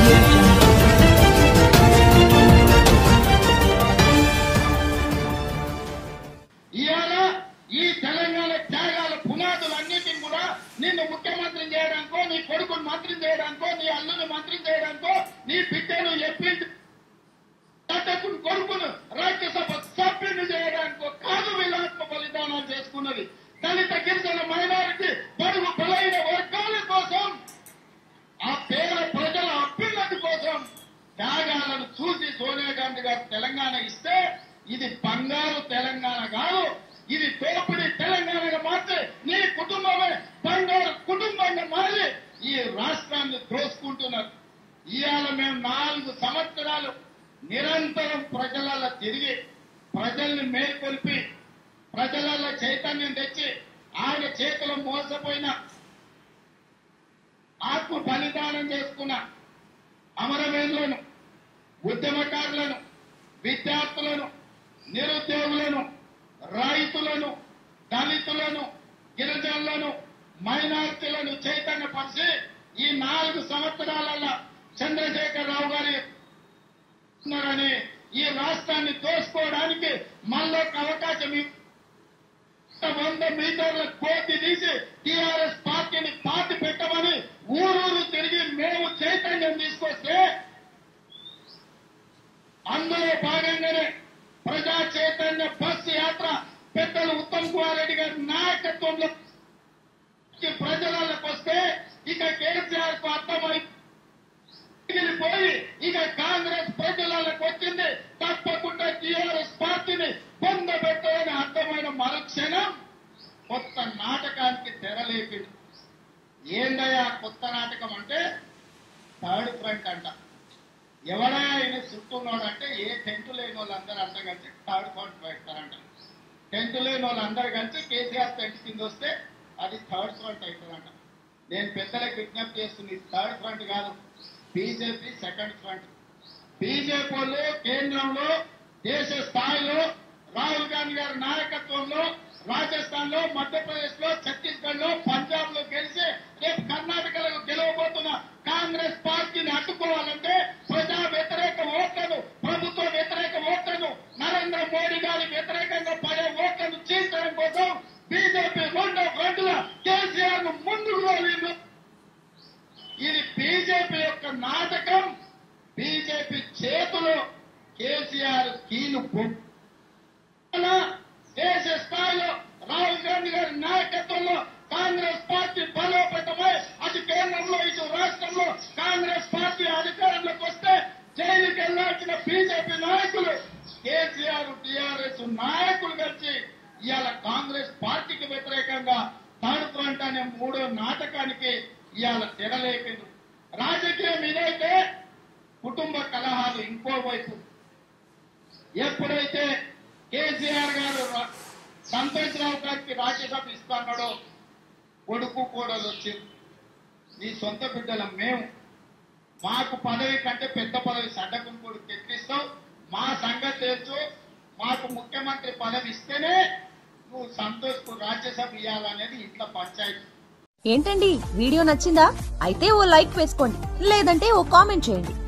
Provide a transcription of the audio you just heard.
audio ఇవాళ ఈ తెలంగాణ త్యాగాల పునాదులన్నిటిని కూడా నిన్ను ముఖ్యమంత్రి చేయడానికో నీ కొడుకుని మంత్రి చేయడానికో నీ అల్లుని మంత్రి చేయడానికో నీ బిడ్డను ఎంపీ దత్తకుని కొడుకును రాజ్యసభ ఇది బంగారు తెలంగాణ కాదు ఇది తోపిడి తెలంగాణగా మార్చి నీ కుటుంబమే బంగారు కుటుంబంగా మారి ఈ రాష్ట్రాన్ని దోసుకుంటున్నారు. ఇవాళ మేము నాలుగు సంవత్సరాలు నిరంతరం ప్రజలలో తిరిగి ప్రజల్ని మేల్కొల్పి ప్రజలలో చైతన్యం తెచ్చి ఆయన చేతులు మోసపోయిన ఆత్మ బలిదానం చేసుకున్న అమరవీరులను ఉద్యమకారులను విద్యార్థులను నిరుద్యోగులను రైతులను దళితులను గిరిజనులను మైనార్టీలను చైతన్యపరిచి ఈ నాలుగు సంవత్సరాలలో చంద్రశేఖరరావు గారి ఉన్నారని ఈ రాష్ట్రాన్ని దోసుకోవడానికి మళ్ళీ ఒక అవకాశం వంద మీటర్ల కోతి తీసి టీఆర్ఎస్ పార్టీని పార్టీ పెట్టమని ఊరూరు తిరిగి మేము చైతన్యం తీసుకొస్తే అందులో భాగంగానే ప్రజా చైతన్య బస్ యాత్ర పెద్దలు ఉత్తమ్ కుమార్ రెడ్డి గారి నాయకత్వంలో ప్రజలకు వస్తే ఇక కేసీఆర్కు అర్థమై పోయి ఇక కాంగ్రెస్ ప్రజలకు వచ్చింది. తప్పకుండా టీఆర్ఎస్ పార్టీని పొందబెట్టాలని అర్థమైన మరుక్షణం కొత్త నాటకానికి తెరలేపింది ఏందయ్యా కొత్త నాటకం అంటే థర్డ్ ఫ్రంట్ అంట. ఎవడైనా ఆయన చుట్టూన్నాడంటే ఏ వాళ్ళందరూ అంతా కలిసి థర్డ్ ఫ్రంట్ అవుతారంట టెన్త్ లేని వాళ్ళందరూ కలిసి కేసీఆర్ టెన్త్ కింద వస్తే అది థర్డ్ ఫ్రంట్ అవుతుందంట నేను పెద్దలకు విజ్ఞప్తి చేస్తుంది థర్డ్ ఫ్రంట్ కాదు బీజేపీ సెకండ్ ఫ్రంట్. బీజేపీ వాళ్ళు కేంద్రంలో దేశ స్థాయిలో రాహుల్ గాంధీ గారి నాయకత్వంలో రాజస్థాన్లో మధ్యప్రదేశ్లో ఛత్తీస్గఢ్లో పంజాబ్లో గెలిచి రేపు కర్ణాటకలో గెలవబోతున్న కాంగ్రెస్ పార్టీ అడ్డుకోవాలంటే ప్రజా వ్యతిరేక ఓట్లను ప్రభుత్వ వ్యతిరేక ఓట్లను నరేంద్ర మోడీ గారి వ్యతిరేకంగా పడే ఓట్లను చీల్చడం కోసం బీజేపీ రెండో ఫ్రంట్ల కేసీఆర్ను ముందుకు తోలింది. ఇది బీజేపీ యొక్క నాటకం బీజేపీ చేతిలో కేసీఆర్ కీలు దేశ స్థాయిలో రాహుల్ గాంధీ గారి నాయకత్వంలో కాంగ్రెస్ పార్టీ బలోపేతమై అటు కేంద్రంలో ఇటు రాష్ట్రంలో కాంగ్రెస్ పార్టీ అధికారంలోకి వస్తే జైలుకి వెళ్ళాల్సిన బీజేపీ నాయకులు కేసీఆర్ టీఆర్ఎస్ నాయకులు కలిసి ఇవాళ కాంగ్రెస్ పార్టీకి వ్యతిరేకంగా థర్డ్ ఫ్రంట్ మూడో నాటకానికి ఇవాళ తెరలేపింది రాజకీయం ఇదైతే వైపు ఎప్పుడైతే కేసీఆర్ గారు రా- సంతోష్ రావు గారికి రాజ్యసభ ఇస్తున్నాడో కొడుకు కోడలు వచ్చింది. నీ సొంత బిడ్డలం మేము. మాకు పదవి కంటే పెద్ద పదవి సడ్డకుని కొడుకు తెప్పిస్తావు. మా సంగతి తెలుసు. మాకు ముఖ్యమంత్రి పదవి ఇస్తేనే నువ్వు సంతోష్కు రాజ్యసభ ఇవ్వాలనేది ఇంట్లో పంచాయతీ. ఏంటండి? వీడియో నచ్చిందా? అయితే ఓ లైక్ వేసుకోండి. లేదంటే ఓ కామెంట్ చేయండి.